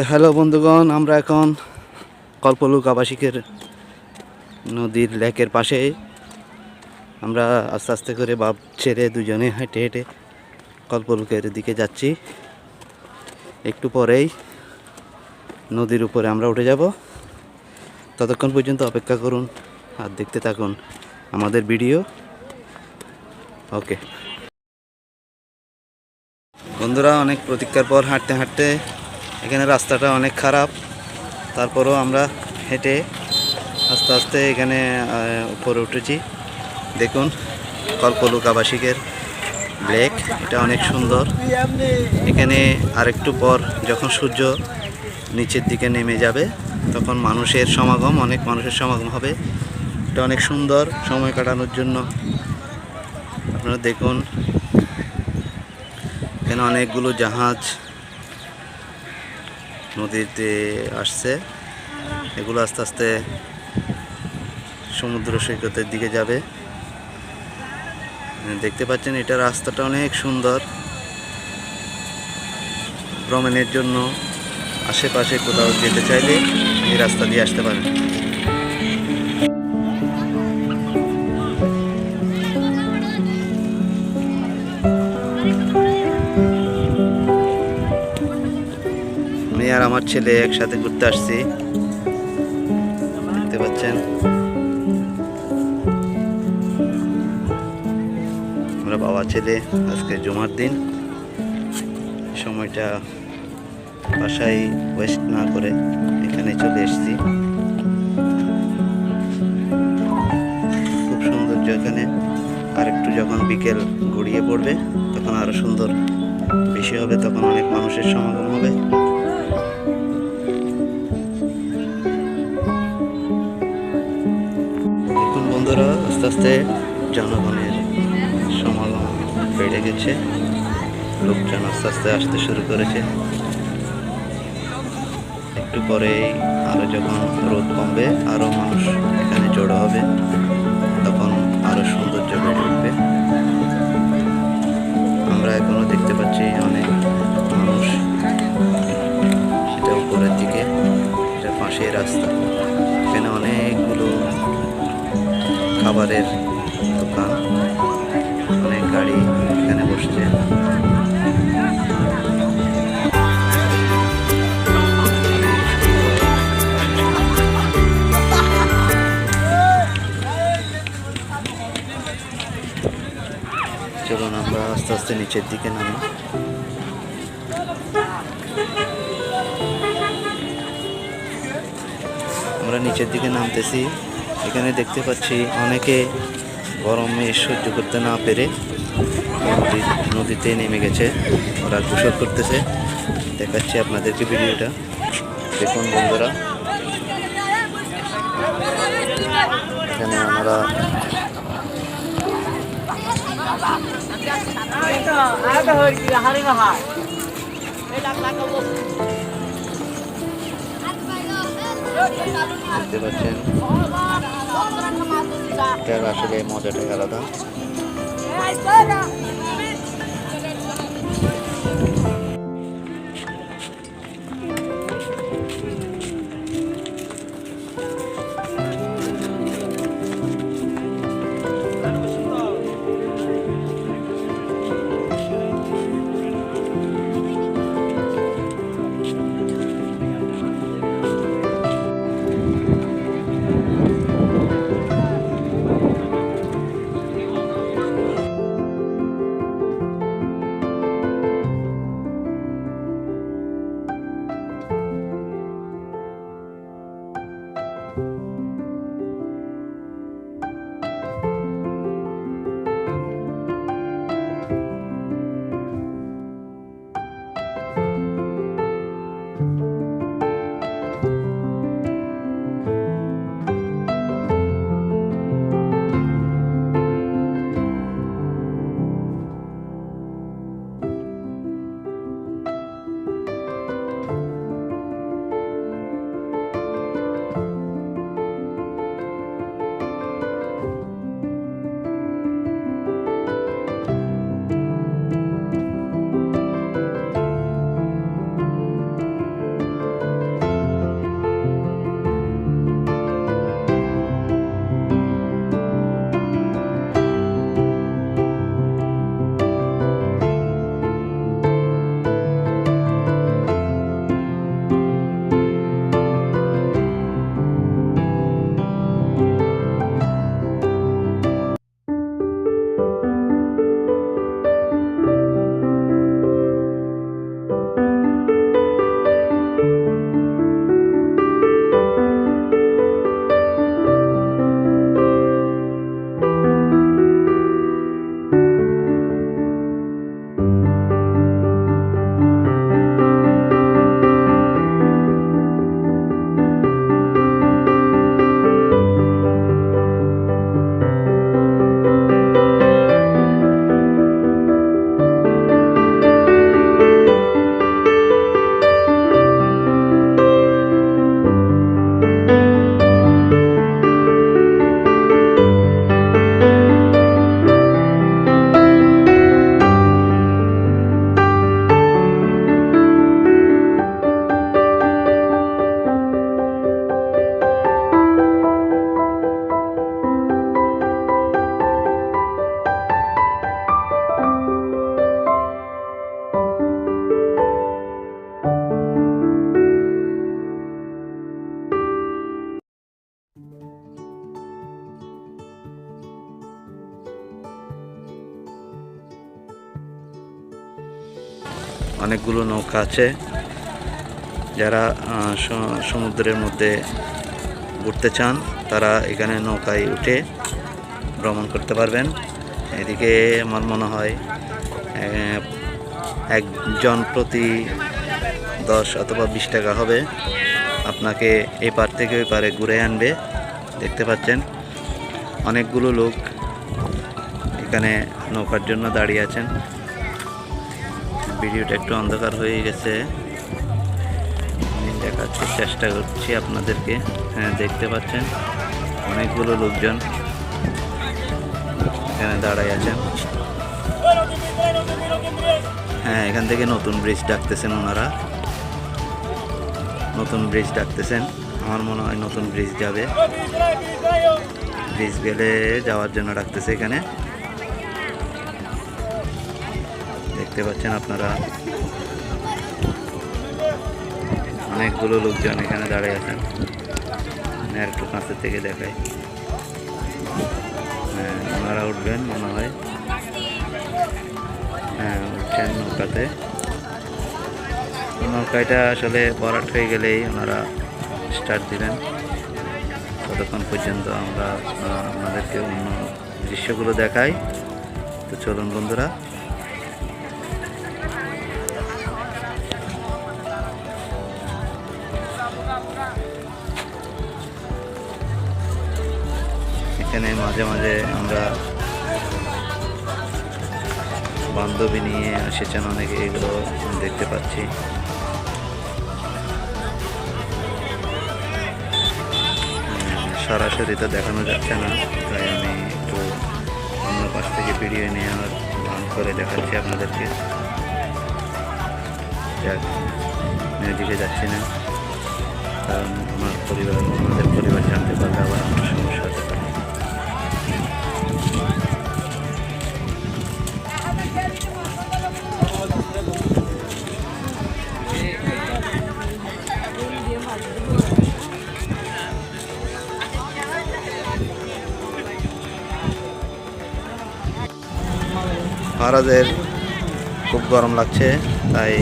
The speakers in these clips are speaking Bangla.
তো হ্যালো বন্ধুগণ, আমরা এখন কল্পলুক আবাসিকের নদীর লেকের পাশে। আমরা আস্তে আস্তে করে বাপ ছেড়ে দুজনে হেঁটে হেঁটে কল্পলুকের দিকে যাচ্ছি। একটু পরেই নদীর উপরে আমরা উঠে যাব। ততক্ষণ পর্যন্ত অপেক্ষা করুন আর দেখতে থাকুন আমাদের ভিডিও। ওকে। বন্ধুরা, অনেক প্রতীক্ষার পর হাঁটতে হাঁটতে এখানে রাস্তাটা অনেক খারাপ। তারপরও আমরা হেঁটে আস্তে আস্তে এখানে উপরে উঠেছি। দেখুন কল্পলুক আবাসিকের লেক এটা অনেক সুন্দর। এখানে আরেকটু পর যখন সূর্য নিচের দিকে নেমে যাবে, তখন মানুষের সমাগম, অনেক মানুষের সমাগম হবে। এটা অনেক সুন্দর সময় কাটানোর জন্য। আপনারা দেখুন, এখানে অনেকগুলো জাহাজ নদীতে আসছে। এগুলো আস্তে আস্তে সমুদ্র সৈকতের দিকে যাবে। দেখতে পাচ্ছেন, এটা রাস্তাটা অনেক সুন্দর। ভ্রমণের জন্য আশেপাশে কোথাও যেতে চাইলে এই রাস্তা দিয়ে আসতে পারেন। আমার ছেলে একসাথে ঘুরতে আসছি। দেখতে পাচ্ছেন? আমরা বাবা, ছেলে, আজকে জমার দিন। সময়টা বাসায় ওয়েস্ট না করে এখানে চলে এসেছি। খুব সৌন্দর্য এখানে। আর একটু যখন বিকেল গড়িয়ে পড়বে, তখন আরও সুন্দর বেশি হবে, তখন অনেক মানুষের সমাগম হবে। আস্তে জনগণের সমাগম বেড়ে গেছে। লোকজন আস্তে আস্তে আসতে শুরু করেছে। একটু পরেই আরও যখন রোদ কমবে, আরও মানুষ এখানে জড়ো হবে, তখন আরও সৌন্দর্য বেড়ে উঠবে। আমরা এখনও দেখতে পাচ্ছি অনেক মানুষ সেটা উপরের দিকে এটা পাশেই রাস্তা। খাবারের দোকান অনেক গাড়ি এখানে বসছে। চলুন আমরা আস্তে আস্তে নিচের দিকে নামি। আমরা নিচের দিকে নামতেছি। এখানে দেখতে পাচ্ছি অনেকে গরমে সহ্য করতে না পেরে নদী নদীতে নেমে গেছে। ওরা গোসল করতেছে। দেখাচ্ছি আপনাদেরকে ভিডিওটা। দেখুন বন্ধুরা। এখানে আমরা দেখতে পাচ্ছেন। এটার আসলে মজাটাই আলাদা অনেকগুলো নৌকা আছে। যারা সমুদ্রের মধ্যে ঘুরতে চান, তারা এখানে নৌকায় উঠে ভ্রমণ করতে পারবেন। এদিকে আমার মনে হয় একজন প্রতি দশ অথবা বিশ টাকা হবে। আপনাকে এই পার থেকে ওই পারে ঘুরে আনবে। দেখতে পাচ্ছেন, অনেকগুলো লোক এখানে নৌকার জন্য দাঁড়িয়ে আছেন। ভিডিওটা একটু অন্ধকার হয়ে গেছে। আমি দেখাচ্ছি, চেষ্টা করছি আপনাদেরকে হ্যাঁ দেখতে পাচ্ছেন? অনেকগুলো লোকজন এখানে দাঁড়াই আছেন হ্যাঁ এখান থেকে নতুন ব্রিজ ডাকতেছেন ওনারা। নতুন ব্রিজ ডাকতেছেন। আমার মনে হয় নতুন ব্রিজ যাবে। ব্রিজ গেলে যাওয়ার জন্য ডাকতেছে এখানে। দেখতে পাচ্ছেন আপনারা। অনেকগুলো লোকজন এখানে দাঁড়িয়ে আছেন। আর একটু কাছের থেকে দেখাই। হ্যাঁ ওনারা উঠবেন মনে হয়। হ্যাঁ উঠছেন নৌকাতে। নৌকাটা আসলে ভরাট হয়ে গেলেই ওনারা স্টার্ট দিবেন। ততক্ষণ পর্যন্ত আমরা আহ, আপনাদেরকে অন্য দৃশ্যগুলো দেখাই। তো চলুন বন্ধুরা। মাঝে মাঝে আমরা বান্ধবী নিয়ে এসেছেন অনেকে এগুলো দেখতে পাচ্ছি। সরাসরি তো দেখানো যাচ্ছে না, তাই আমি একটু অন্য পাশ থেকে ভিডিও নেওয়ার ভান করে দেখাচ্ছি আপনাদেরকে। যাক মিউজিকে যাচ্ছি না। কারণ আমার পরিবার আমাদের পরিবার জানতে পারলে আবার আমার সমস্যা মহারাজের খুব গরম লাগছে, তাই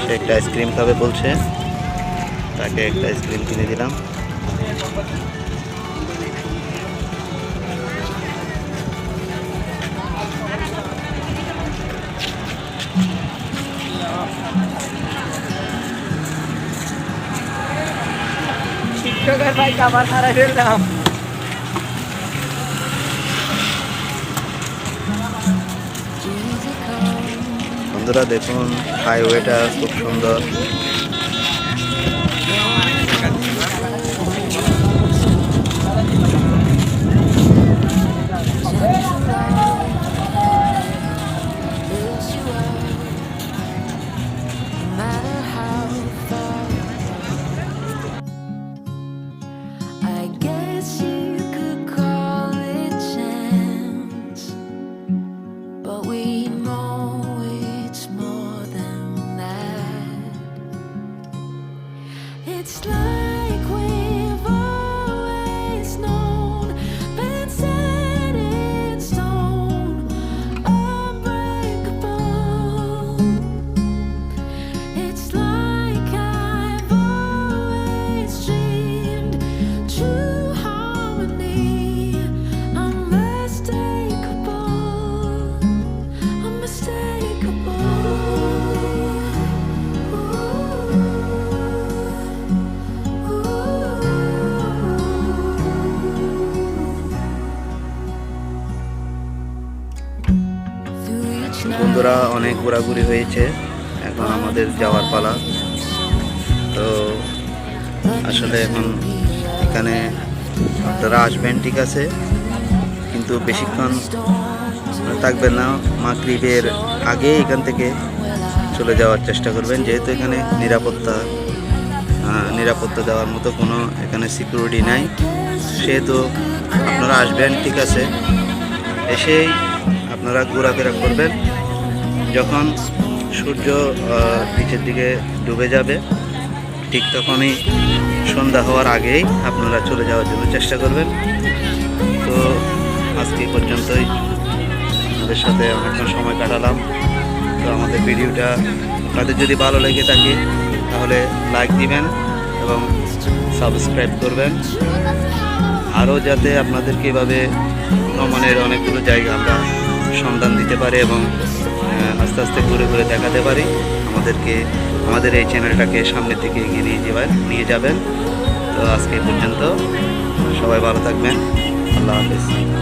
সে একটা আইসক্রিম খাবে বলছে। তাকে একটা আইসক্রিম কিনে দিলাম। ভাই খাবার হারাই ফেললাম। বন্ধুরা দেখুন হাইওয়েটা খুব সুন্দর। ঘোরাঘুরি হয়েছে, এখন আমাদের যাওয়ার পালা। তো আসলে এখন এখানে আপনারা আসবেন ঠিক আছে, কিন্তু বেশিক্ষণ থাকবেন না, মাগরিবের আগে এখান থেকে চলে যাওয়ার চেষ্টা করবেন। যেহেতু এখানে নিরাপত্তা নিরাপত্তা দেওয়ার মতো কোনো এখানে সিকিউরিটি নাই। সেহেতু আপনারা আসবেন ঠিক আছে, এসেই আপনারা ঘোরাফেরা করবেন। যখন সূর্য নিচের দিকে ডুবে যাবে, ঠিক তখনই সন্ধ্যা হওয়ার আগেই আপনারা চলে যাওয়ার জন্য চেষ্টা করবেন। তো আজকে পর্যন্তই। আমাদের সাথে অনেকক্ষণ সময় কাটালাম। তো আমাদের ভিডিওটা আপনাদের যদি ভালো লেগে থাকে, তাহলে লাইক দিবেন এবং সাবস্ক্রাইব করবেন। আরও যাতে আপনাদেরকে এভাবে ভ্রমণের অনেকগুলো জায়গা আমরা সন্ধান দিতে পারি এবং আস্তে আস্তে ঘুরে ঘুরে দেখাতে পারি। আমাদেরকে, আমাদের এই চ্যানেলটাকে সামনের থেকে এগিয়ে নিয়ে যাবেন নিয়ে যাবেন। তো আজকে পর্যন্ত সবাই ভালো থাকবেন। আল্লাহ হাফেজ।